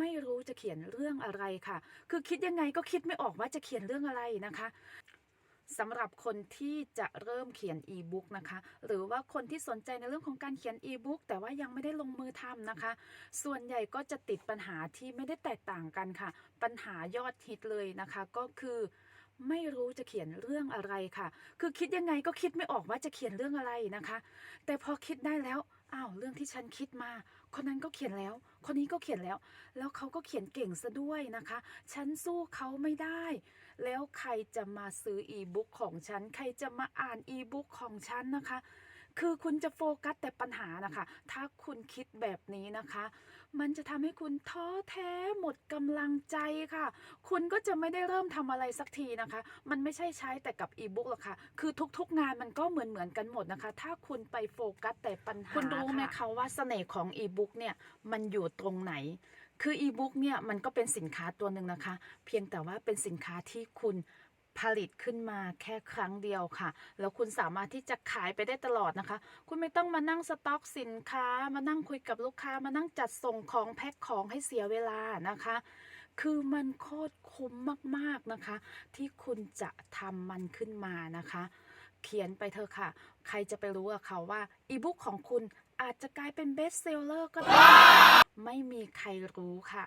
ไม่รู้จะเขียนเรื่องอะไรค่ะ คือคิดยังไงก็คิดไม่ออกว่าจะเขียนเรื่องอะไรนะคะสำหรับคนที่จะเริ่มเขียนอีบุ๊กนะคะ หรือว่าคนที่สนใจในเรื่องของการเขียนอีบุ๊กแต่ว่ายังไม่ได้ลงมือทำนะคะ ส่วนใหญ่ก็จะติดปัญหาที่ไม่ได้แตกต่างกันค่ะ ปัญหายอดฮิตเลยนะคะ ก็คือ ไม่รู้จะเขียนเรื่องอะไรค่ะ คือคิดยังไงก็คิดไม่ออกว่าจะเขียนเรื่องอะไรนะคะ แต่พอคิดได้แล้วอ้าวเรื่องที่ฉันคิดมา คนนั้นก็เขียนแล้ว คนนี้ก็เขียนแล้ว แล้วเขาก็เขียนเก่งซะด้วยนะคะ ฉันสู้เขาไม่ได้ แล้วใครจะมาซื้ออีบุ๊กของฉัน ใครจะมาอ่านอีบุ๊กของฉันนะคะ คือคุณจะโฟกัสแต่ปัญหานะคะ ถ้าคุณคิดแบบนี้นะคะ มันจะทำให้คุณท้อแท้หมดกำลังใจค่ะ คุณก็จะไม่ได้เริ่มทำอะไรสักทีนะคะ มันไม่ใช่ใช้แต่กับอีบุ๊กหรอกค่ะ คือทุกๆงานมันก็เหมือนเหมือนๆกันหมดนะคะ ถ้าคุณไปโฟกัสแต่ปัญหา คุณรู้ไหมคะว่าเสน่ห์ของอีบุ๊กเนี่ยมันอยู่ตรงไหนคืออีบุ๊กเนี่ยมันก็เป็นสินค้าตัวหนึ่งนะคะ เพียงแต่ว่าเป็นสินค้าที่คุณ ผลิตขึ้นมาแค่ครั้งเดียวค่ะ แล้วคุณสามารถที่จะขายไปได้ตลอดนะคะ คุณไม่ต้องมานั่งสต็อกสินค้า มานั่งคุยกับลูกค้า มานั่งจัดส่งของแพ็คของให้เสียเวลานะคะ คือมันโคตรคุ้มมากๆนะคะ ที่คุณจะทำมันขึ้นมานะคะ เขียนไปเถอะค่ะ ใครจะไปรู้อะค่ะว่าอีบุ๊กของคุณอาจจะกลายเป็นเบสเซลเลอร์ก็ได้ ไม่มีใครรู้ค่ะ